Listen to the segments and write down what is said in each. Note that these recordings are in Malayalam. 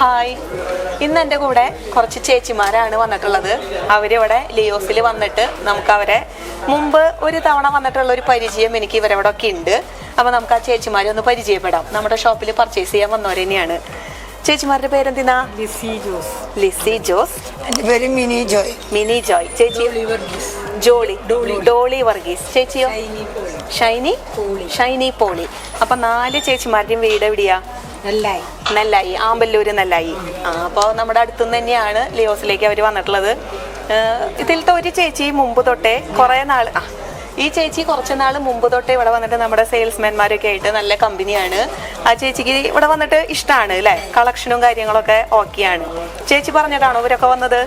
ഹായ്. ഇന്ന് എന്റെ കൂടെ കുറച്ച് ചേച്ചിമാരാണ് വന്നിട്ടുള്ളത്. അവരിവിടെ ലിയോസിൽ വന്നിട്ട് നമുക്ക് അവരെ മുമ്പ് ഒരു തവണ വന്നിട്ടുള്ള ഒരു പരിചയം എനിക്ക് ഇവരവിടെ ഒക്കെ ഉണ്ട്. അപ്പോൾ നമുക്ക് ആ ചേച്ചിമാരെ ഒന്ന് പരിചയപ്പെടാം. നമ്മുടെ ഷോപ്പിൽ പർച്ചേസ് ചെയ്യാൻ വന്നവർ തന്നെയാണ്. ചേച്ചിമാരുടെ പേരെന്തിനാ? ലിസി ജോസ്. ലിസി ജോസ്. എന്റെ പേര് മിനി ജോയ്. മിനി ജോയ്. ചേച്ചി ജോളി. ഡോളി. വർഗീസ്. ചേച്ചിയോ? ഷൈനി ഷൈനി? പോളി. അപ്പൊ നാല് ചേച്ചിമാരുടെയും വീട് എവിടെയാ? നല്ലായി. നെല്ലായി. ആമ്പല്ലൂര് നെല്ലായി. ആ അപ്പോൾ നമ്മുടെ അടുത്തുനിന്ന് തന്നെയാണ് ലിയോസിലേക്ക് അവർ വന്നിട്ടുള്ളത്. ഇതിലത്തെ ഒരു ചേച്ചി മുമ്പ് തൊട്ടേ കുറേ നാൾ ആ ഈ ചേച്ചി കുറച്ച് നാൾ മുമ്പ് തൊട്ടേ ഇവിടെ വന്നിട്ട് നമ്മുടെ സെയിൽസ്മാൻമാരൊക്കെ ആയിട്ട് നല്ല കമ്പനിയാണ്. ആ ചേച്ചിക്ക് ഇവിടെ വന്നിട്ട് ഇഷ്ടമാണ് അല്ലേ? കളക്ഷനും കാര്യങ്ങളൊക്കെ ഓക്കെയാണ് ചേച്ചി പറഞ്ഞതാണോ ഇവരൊക്കെ വന്നത്?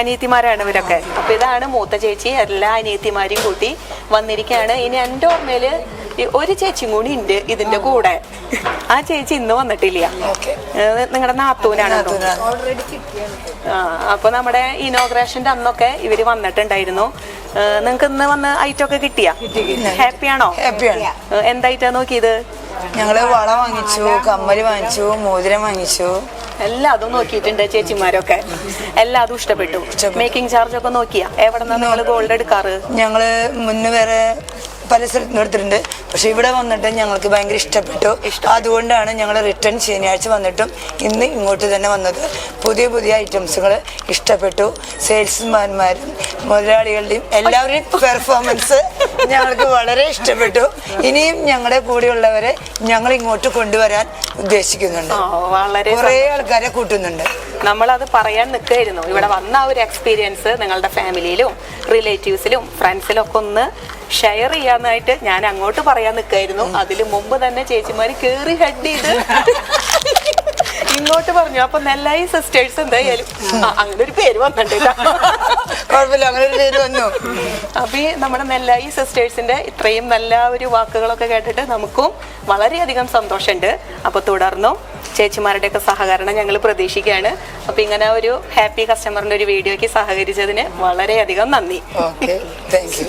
അനിയത്തിമാരാണ് ഇവരൊക്കെ. അപ്പൊ ഇതാണ് മൂത്ത ചേച്ചി എല്ലാ അനിയത്തിമാരെയും കൂട്ടി വന്നിരിക്കുകയാണ്. ഇനി എന്റെ ഓർമ്മയിൽ ഒരു ചേച്ചിയും കൂടി ഉണ്ട് ഇതിന്റെ കൂടെ. ആ ചേച്ചി ഇന്ന് വന്നിട്ടില്ല. നിങ്ങളുടെ നാത്തൂനാണ് നാത്തൂനാണ്. ആ അപ്പൊ നമ്മുടെ ഇനോഗ്രേഷന്റെ അന്നൊക്കെ ഇവർ വന്നിട്ടുണ്ടായിരുന്നു. നിങ്ങൾക്ക് ഇന്ന് വന്ന് ഐറ്റം ഒക്കെ കിട്ടിയ? ഹാപ്പി ഹാപ്പിയാണ് എന്തായിട്ടാ നോക്കിയത്? ഞങ്ങൾ വള വാങ്ങിച്ചു കമ്മൽ വാങ്ങിച്ചു മോതിരം വാങ്ങിച്ചു. എല്ലാം അതും നോക്കിയിട്ടുണ്ട് ചേച്ചിമാരൊക്കെ. എല്ലാം അതും ഇഷ്ടപ്പെട്ടു. ഇഷ്ടപ്പെട്ടു. മേക്കിംഗ് ചാർജ് ഒക്കെ നോക്കിയാ? എവിടെ നിന്നാണ് നിങ്ങൾ ഗോൾഡ് എടുക്കാറ്? ഞങ്ങൾ മുന്നേ വേറെ പല സ്ഥലത്തും എടുത്തിട്ടുണ്ട്. പക്ഷെ ഇവിടെ വന്നിട്ട് ഞങ്ങൾക്ക് ഭയങ്കര ഇഷ്ടപ്പെട്ടു. അതുകൊണ്ടാണ് ഞങ്ങൾ റിട്ടേൺ ശനിയാഴ്ച വന്നിട്ടും ഇന്ന് ഇങ്ങോട്ട് തന്നെ വന്നത്. പുതിയ പുതിയ ഐറ്റംസുകൾ ഇഷ്ടപ്പെട്ടു. സെയിൽസ്മാൻമാരും മുതലാളികളുടെയും എല്ലാവരുടെയും പെർഫോമൻസ് ഞങ്ങൾക്ക് വളരെ ഇഷ്ടപ്പെട്ടു. ഇനിയും ഞങ്ങളുടെ കൂടെയുള്ളവരെ ഞങ്ങൾ ഇങ്ങോട്ട് കൊണ്ടുവരാൻ ഉദ്ദേശിക്കുന്നുണ്ട്. കുറേ ആൾക്കാരെ കൂട്ടുന്നുണ്ട്. നമ്മളത് പറയാൻ നിൽക്കുകയായിരുന്നു ഇവിടെ വന്ന ആ ഒരു എക്സ്പീരിയൻസ് നിങ്ങളുടെ ഫാമിലിയിലും റിലേറ്റീവ്സിലും ഫ്രണ്ട്സിലും ഒക്കെ ഒന്ന് ഷെയർ ചെയ്യാന്നായിട്ട് ഞാൻ അങ്ങോട്ട് പറയാൻ നിൽക്കായിരുന്നു. അതിന് മുമ്പ് തന്നെ ചേച്ചിമാര് കേറി ഹെഡ് ചെയ്ത് ഇങ്ങോട്ട് പറഞ്ഞു. അപ്പൊ നെല്ലായി സിസ്റ്റേഴ്സ് എന്തായാലും അങ്ങനെ ഒരു പേര് വന്നിട്ടില്ല. കുഴപ്പമില്ല അങ്ങനെ ഒരു പേര് വന്നു. അപ്പൊ ഈ നമ്മുടെ നെല്ലായി സിസ്റ്റേഴ്സിന്റെ ഇത്രയും നല്ല ഒരു വാക്കുകളൊക്കെ കേട്ടിട്ട് നമുക്കും വളരെയധികം സന്തോഷമുണ്ട് അപ്പൊ തുടർന്നും ചേച്ചിമാരുടെ ഒക്കെ സഹകരണം ഞങ്ങൾ പ്രതീക്ഷിക്കുകയാണ്. അപ്പൊ ഇങ്ങനെ ഒരു ഹാപ്പി കസ്റ്റമറിന്റെ ഒരു വീഡിയോയ്ക്ക് സഹകരിച്ചതിന് വളരെയധികം നന്ദി. Okay thank you